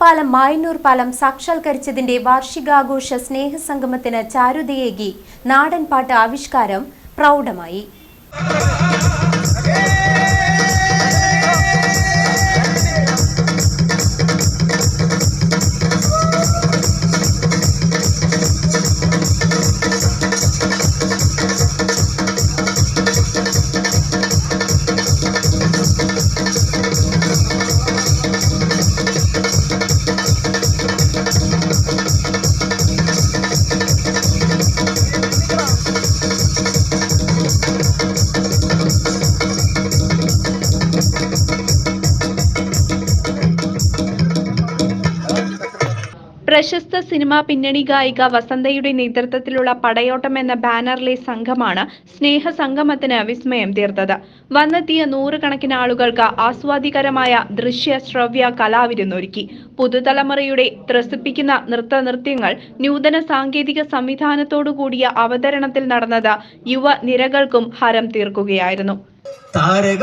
പാലം മായന്നൂർ പാലം സാക്ഷാത്കരിച്ചതിന്റെ വാർഷികാഘോഷ സ്നേഹസംഗമത്തിന് ചാരുതയേകി. നാടൻ പാട്ട് ആവിഷ്കാരം പ്രൗഢമായി. പ്രശസ്ത സിനിമാ പിന്നണി ഗായിക വസന്തയുടെ നേതൃത്വത്തിലുള്ള പടയോട്ടം എന്ന ബാനറിലെ സംഘമാണ് സ്നേഹസംഗമത്തിന് വിസ്മയം തീർത്തത്. വന്നെത്തിയ നൂറുകണക്കിന് ആളുകൾക്ക് ആസ്വാദികരമായ ദൃശ്യ ശ്രവ്യ കലാവിരുന്നൊരുക്കി. പുതുതലമുറയുടെ ത്രസിപ്പിക്കുന്ന നൃത്ത നൃത്യങ്ങൾ നൂതന സാങ്കേതിക സംവിധാനത്തോടുകൂടിയ അവതരണത്തിൽ നടന്നത് യുവ നിരകൾക്കും ഹരം തീർക്കുകയായിരുന്നു. താരക